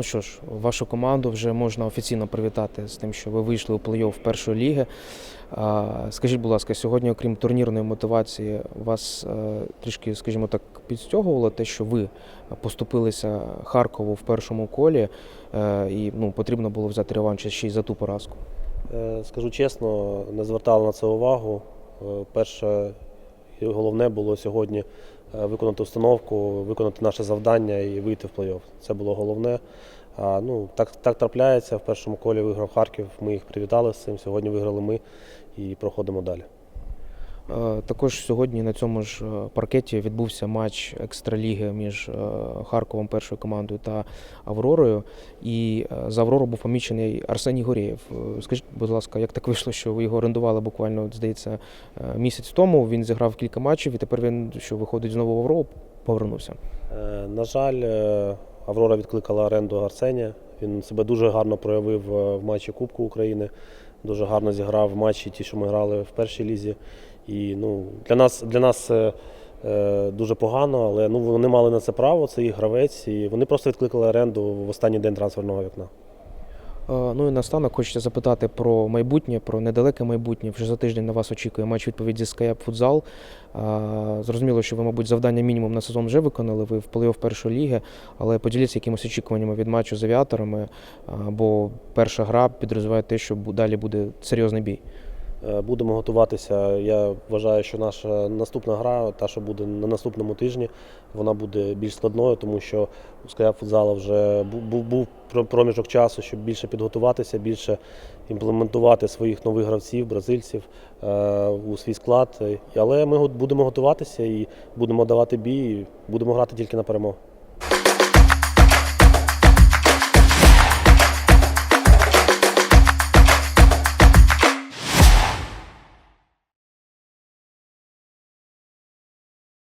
що ж, вашу команду вже можна офіційно привітати з тим, що ви вийшли у плей-офф першої ліги. Скажіть, будь ласка, сьогодні, окрім турнірної мотивації, вас е, трішки, скажімо так, підстягувало те, що ви поступилися Харкову в першому колі, е, і ну, потрібно було взяти реванш ще й за ту поразку. Е, Скажу чесно, не звертали на це увагу. Е, Перше і головне було сьогодні е, виконати установку, виконати наше завдання і вийти в плей-офф. Це було головне. А, ну, так, так трапляється. В першому колі виграв Харків. Ми їх привітали з цим. Сьогодні виграли ми і проходимо далі. Е, Також сьогодні на цьому ж е, паркеті відбувся матч екстраліги між е, Харковом першою командою та Авророю. І за Аврору був помічений Арсеній Горєєв. Скажіть, будь ласка, як так вийшло, що ви його орендували буквально, здається, місяць тому. Він зіграв кілька матчів, і тепер він, що виходить знову в Аврору, повернувся. На жаль, Аврора відкликала оренду Арсенія. Він себе дуже гарно проявив в матчі Кубку України. Дуже гарно зіграв в матчі, ті, що ми грали в першій лізі. І ну, для нас, для нас це е, дуже погано, але ну, вони мали на це право, це їх гравець, і вони просто відкликали оренду в останній день трансферного вікна. Е, Ну і наостанок хочеться запитати про майбутнє, про недалеке майбутнє. Вже за тиждень на вас очікує матч відповідь зі Skype Футзал. Е, Зрозуміло, що ви, мабуть, завдання мінімум на сезон вже виконали. Ви в плей-офф першої ліги, але поділіться якимось очікуваннями від матчу з авіаторами, е, бо перша гра підроздіває те, що далі буде серйозний бій. Е, Будемо готуватися. Я вважаю, що наша наступна гра, та, що буде на наступному тижні, вона буде більш складною, тому що у Скайап футзала вже був, був проміжок часу, щоб більше підготуватися, більше імплементувати своїх нових гравців, бразильців е, у свій склад. Але ми будемо готуватися і будемо давати бій, і будемо грати тільки на перемогу.